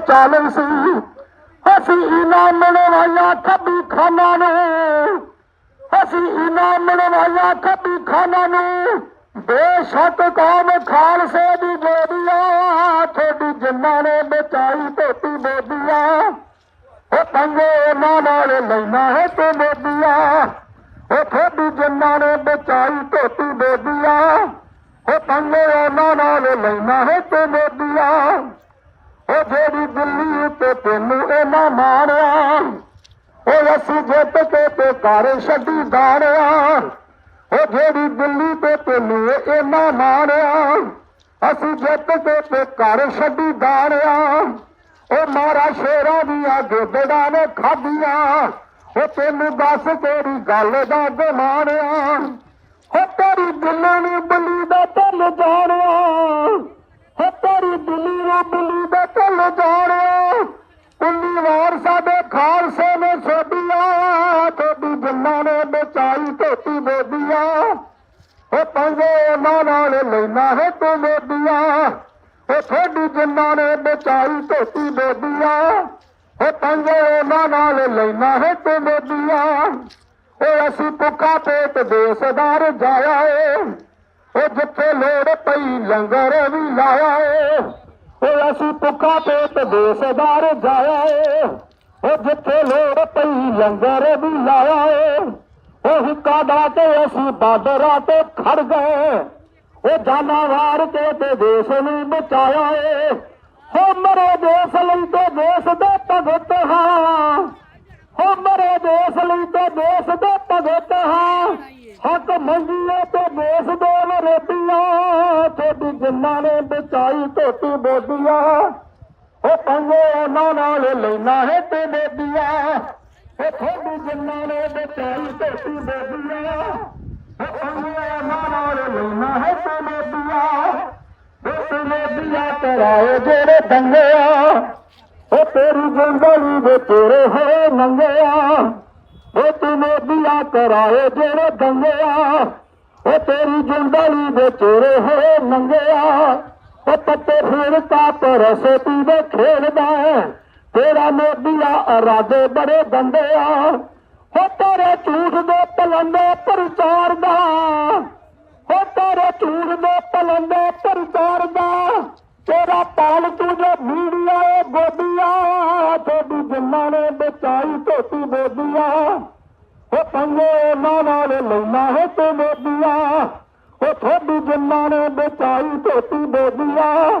ਚਾਲਨ ਸੀ। ਅਸੀਂ ਇਨਾਮ ਵਾਇਆ ਖੱਬੀ ਖਾਨਾ ਨੂੰ। ਅਸੀਂ ਇਨਾਮ ਵਾਇਆ ਖੱਬੀ ਖਾਨਾ ਨੂੰ। ਬੇਸ਼ੱਕ ਕੌਮ ਖਾਲਸੇ ਦੀ ਗੋਦੀਆਂ ਤੁਹਾਡੀ ਜਿੰਨਾਂ ਨੇ ਬਚਾਈ ਧੋਤੀ ਬੋਦੀਆਂ ਉਹ ਪੰਗੇ ਉਹਨਾਂ ਨਾਲ ਲੈਣਾ ਹੈ ਤੇ ਬੋਦੀਆਂ ਉਹ ਤੁਹਾਡੀ ਜਿੰਨਾਂ ਨੇ ਬਚਾਈ ਧੋਤੀ ਬੋਦੀਆਂ ਉਹ ਪੰਗੇ ਉਹਨਾਂ ਨਾਲ ਲੈਣਾ ਹੈ ਤੇ ਬੋਦੀਆਂ ਜਿਹੜੀ ਦਿੱਲੀ ਉੱਤੇ ਤੈਨੂੰ ਇਹਨਾਂ ਮਾਰਿਆ ਉਹ ਅਸੀਂ ਜਿੱਤ ਕੇ ਤੇ ਘਰ ਛੱਡੀ ਦਾੜਿਆ ਉਹ ਜਿਹੜੀ ਦਿੱਲੀ ਤੇ ਤੈਨੂੰ ਇਹਨਾਂ ਮਾਰਿਆ ਅਸੀਂ ਜਿੱਤ ਕੇ ਤੇ ਘਰ ਛੱਡੀ ਦਾੜਿਆ ਉਹ ਮਾਰਾ ਸ਼ੇਰਾਂ ਦੀਆਂ ਗੋਦੜਾਂ ਨੇ ਖਾਧੀਆਂ, ਉਹ ਤੈਨੂੰ ਦੱਸ ਤੇਰੀ ਗੱਲ ਦਾ ਗਮਾਣਿਆ ਹੋ ਤੇਰੀ ਦਿੱਲੀ ਨੂੰ ਬੱਲੀ ਦਾ ਤਲ ਜਾਣਿਆ। ਜਿੰਨਾਂ ਬਚਾਈ ਧੋਤੀ ਬੋਦੀਆਂ ਉਹ ਪੰਗੇ ਨਾਲ ਲੈਣਾ ਹੈ ਤੂੰ ਮੋਦੀਆਂ ਉਹ ਤੁਹਾਡੀ ਜਿੰਨਾਂ ਨੇ ਬਚਾਈ ਧੋਤੀ ਬੋਦੀਆਂ ਉਹ ਪੰਗੇ ਉਹਨਾਂ ਨਾਲ ਲੈਣਾ ਹੈ ਤੂੰ ਮੋਦੀਆਂ ਉਹ ਅਸੀਂ ਭੁੱਖਾ ਪੇਟ ਦੇਸਦਾਰ ਜਾਇਆ ਏ, ਉਹ ਜਿੱਥੇ ਲੋੜ ਪਈ ਲੰਗਰ ਵੀ ਲਾਇਆ ਏ। ਉਹ ਅਸੀਂ ਭੁੱਖਾ ਪੇਟ ਦੇਸਦਾਰ ਜਾਇਆ ਏ, ਉਹ ਜਿੱਥੇ ਲੋੜ ਪਈ ਲੰਗਰ ਵੀ ਲਾਇਆ ਏ। ਉਹ ਹਿੱਕਾ ਦਾ ਕੇ ਅਸੀਂ ਬਾਦਰਾਂ ਤੇ ਖੜ ਗਏ। ਉਹ ਜਾਨਾਂ ਵਾਰ ਤੇ ਦੇਸ਼ ਨੂੰ ਬਚਾਇਆ ਏ। ਹੋ ਮਰੇ ਦੇਸ਼ ਲਈ ਤੇ ਦੇਸ਼ ਦੇ ਭਗਤ ਹਾਂ। ਹੋ ਮਰੇ ਦੇਸ਼ ਲਈ ਤੇ ਦੇਸ਼ ਦੇ ਭਗਤ ਹਾਂ। ਹੱਕ ਮੰਗੀਏ ਤੇ ਦੇਸ਼ ਦੇ ਵਰੇਬੀਆਂ ਤੁਹਾਡੀ ਜਿੰਨਾਂ ਨੇ ਬਚਾਈ ਧੋਤੀ ਬੋਦੀਆਂ ਉਹ ਪੰਗੇ ਉਹਨਾਂ ਨਾਲ ਲੈਣਾ ਹੈ ਤੇ ਬੋਦੀਆਂ ਉਹ ਤੁਹਾਡੀ ਜਿੰਨਾਂ ਨੇ ਬਚਾਈ ਧੋਤੀ ਬੋਦੀਆਂ ਉਹ ਪੰਗੇ ਉਹਨਾਂ ਲੈਣਾ ਹੈ ਤੇ ਬੋਦੀਆਂ ਉਹ ਤੇਰੇ ਦਿਆ ਕਰਾਏ ਜਿਹੜੇ ਦੰਗਿਆ, ਉਹ ਤੇਰੀ ਜ਼ਿੰਦਗੀ ਦੇ ਤੇਰੇ ਹੋਏ ਨੰਗਿਆ। ਉਹ ਤੂੰ ਮੋਦੀਆ ਕਰਾਏ ਜਿਹੜੇ ਦੰਗਿਆ, ਉਹ ਤੇਰੀ ਜ਼ਿੰਦਗੀ ਦੇ ਤੇਰੇ ਹੋਏ ਨੰਗਿਆ। ਉਹ ਪੱਤੇ ਫੇਰ ਕਾ ਪਰਸਤੀ ਦੇ ਖੇਡਦਾ ਤੇਰਾ ਮੋਦੀਆ ਇਰਾਦੇ ਬੜੇ ਗੰਦਿਆ ਹੋ ਤੇਰੇ ਝੂਠ ਦੇ ਪਲੰਦੇ ਪ੍ਰਚਾਰ ਦਾ ਹੋ ਤੇਰੇ ਝੂਠ ਦੇ ਪਲੰਦੇ ਪ੍ਰਚਾਰ ਦਾ ਤੇਰਾ ਪਾਲ ਜੋ ਮੀਡੀਆ ਏ ਗੋਦੀਆਂ। ਤੁਹਾਡੀ ਜਿੰਨਾਂ ਨੇ ਬਚਾਈ ਧੋਤੀ ਬੋਦੀਆਂ। ਉਹ ਪੰਗੇ ਉਹਨਾਂ ਨਾਲ ਲੈਣਾ ਹੈ ਤੇ ਬੋਦੀਆਂ ਉਹ ਤੁਹਾਡੀ ਜਿੰਨਾਂ ਨੇ ਬਚਾਈ ਧੋਤੀ ਬੋਦੀਆਂ।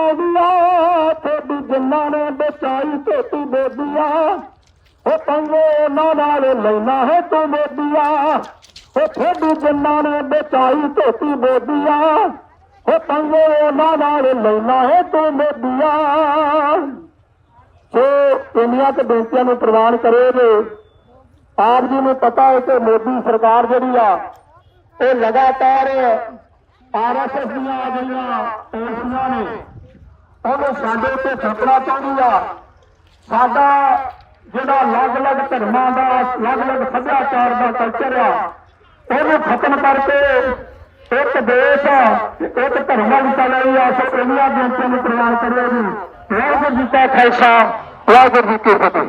ਜ਼ੁਲਮ ਕਮਾਉਂਦੀਆਂ ਜਿੰਨਾਂ ਨੇ ਬਚਾਈ ਧੋਤੀ ਬੋਦੀਆਂ ਉਹ ਪੰਗੇ ਉਹਨਾਂ ਨਾਲ ਲੈਣਾ ਹੈ ਤੂੰ ਮੋਦੀਆਂ ਉਹ ਤੁਹਾਡੀ ਜਿੰਨਾਂ ਨੇ ਬਚਾਈ ਧੋਤੀ ਬੋਦੀਆਂ ਉਹ ਪੰਗੇ ਉਹਨਾਂ ਨਾਲ ਲੈਣਾ ਹੈ ਤੂੰ ਮੋਦੀਆਂ ਸੋ ਇੰਨੀਆਂ ਤੇ ਬੇਨਤੀਆਂ ਨੂੰ ਪ੍ਰਵਾਨ ਕਰੋਗੇ, ਆਪ ਜੀ ਨੂੰ ਪਤਾ ਹੈ ਕਿ ਮੋਦੀ ਸਰਕਾਰ ਜਿਹੜੀ ਆ ਇਹ ਲਗਾਤਾਰ ਆਰਐਸਐਸ ਦੀਆਂ ਆ ਗਈਆਂ ਨੇ। ਉਹਨੂੰ ਸਾਡੇ ਉੱਤੇ ਥੱਪੜਾ ਚਾਹੁੰਦੀ ਆ। ਸਾਡਾ ਜਿਹੜਾ ਅਲੱਗ-ਅਲੱਗ ਧਰਮਾਂ ਦਾ, ਅਲੱਗ-ਅਲੱਗ ਸੱਭਿਆਚਾਰ ਦਾ ਕਲਚਰ ਆ, ਉਹਨੂੰ ਖਤਮ ਕਰਕੇ ਇੱਕ ਦੇਸ਼ ਇੱਕ ਧਰਮਾਂ ਦੀ ਚਲਾਈ ਆ ਸੋ ਇੰਨੀਆਂ ਬੇਨਤੀਆਂ ਨੂੰ ਪ੍ਰਵਾਨ ਕਰੋ ਜੀ। ਵਾਹਿਗੁਰੂ ਜੀ ਕਾ ਖਾਲਸਾ, ਵਾਹਿਗੁਰੂ ਜੀ ਕੀ ਫਤਿਹ।